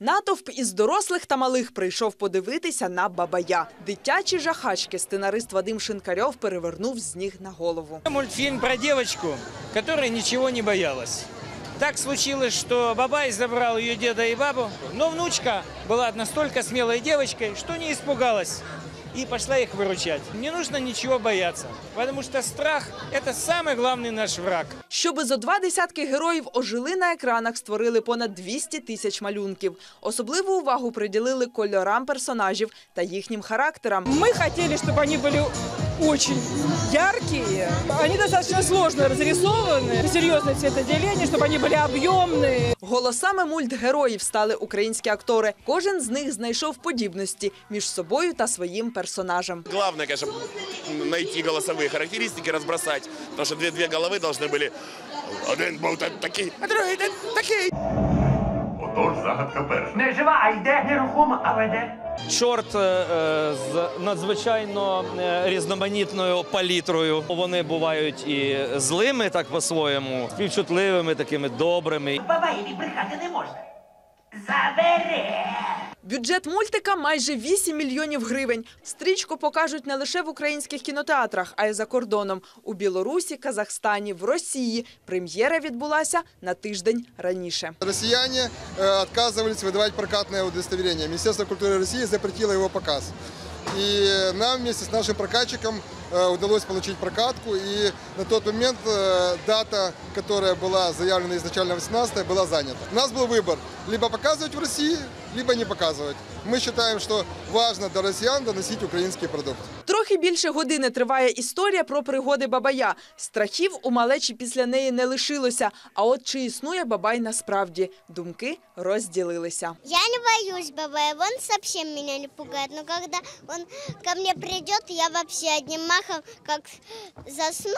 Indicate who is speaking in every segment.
Speaker 1: Натовп із дорослих та малих прийшов подивитися на бабая. Дитячі жахачки сценарист Вадим Шинкарьов перевернув з ніг на голову.
Speaker 2: Мультфільм про дівчинку, яка нічого не боялась. Так случилось, что Бабай забрал ее деда и бабу, но внучка была настолько смелой девочкой, что не испугалась и пошла их выручать. Не нужно ничего бояться, потому что страх – это самый главный наш враг.
Speaker 1: Щоби зо два десятки героїв ожили на екранах, створили понад 200 тисяч малюнків. Особливу увагу приділили кольорам персонажів та їхнім характерам.
Speaker 3: Мы хотели, чтобы они были очень яркие. Они достаточно сложно разрисованы. Серьезное цветоделение, чтобы они были объемные.
Speaker 1: Голосами мультгероїв стали українські актори. Кожен з них знайшов подібності між собою та своїм персонажем.
Speaker 4: Главное, конечно, найти голосовые характеристики, разбросать. Потому что две, две головы должны были... Один був та- такий, а другий та- такий.
Speaker 5: Отож, загадка перша.
Speaker 6: Не жива, а йде нерухома, а веде.
Speaker 2: Чорт е, з надзвичайно е, різноманітною палітрою. Вони бувають і злими, так по-своєму, співчутливими, такими добрими.
Speaker 6: Бабаєві брехати не можна. Забере.
Speaker 1: Бюджет мультика майже 8 мільйонів гривень. Стрічку покажуть не лише в українських кінотеатрах, а й за кордоном у Білорусі, Казахстані, в Росії. Прем'єра відбулася на тиждень раніше.
Speaker 7: Россияне э, отказывались выдавать прокатное удостоверение. Министерство культуры России запретило его показ. И нам вместе с нашим прокатчиком э, удалось получить прокатку. И на тот момент э, дата, которая была заявлена изначально 18 была занята. У нас был выбор либо показывать в России, либо не показывать. Мы считаем, что важно до россиян доносить украинский продукт.
Speaker 1: Трохи більше години триває історія про пригоди Бабая. Страхів у малечі після неї не лишилося. А от чи існує Бабай насправді? Думки розділилися.
Speaker 8: Я не боюсь бабая, он совсем меня не пугает. Но когда он ко мне придет, я вообще одним махом как засну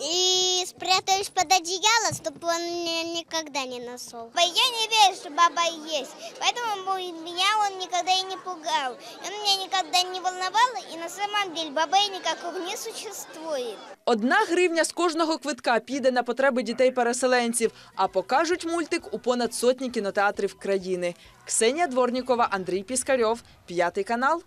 Speaker 8: и спрятаюсь под одеяло, чтобы он меня никогда не нашел. Я не верю, что баба есть, поэтому меня он никогда и не пугал. Он меня никогда не волновал, и на самом деле бабей никакого не существует.
Speaker 1: Одна гривня з кожного квитка піде на потреби дітей-переселенців, а покажуть мультик у понад сотні кінотеатрів країни. Ксенія Дворнікова, Андрій Піскарьов, п'ятий канал.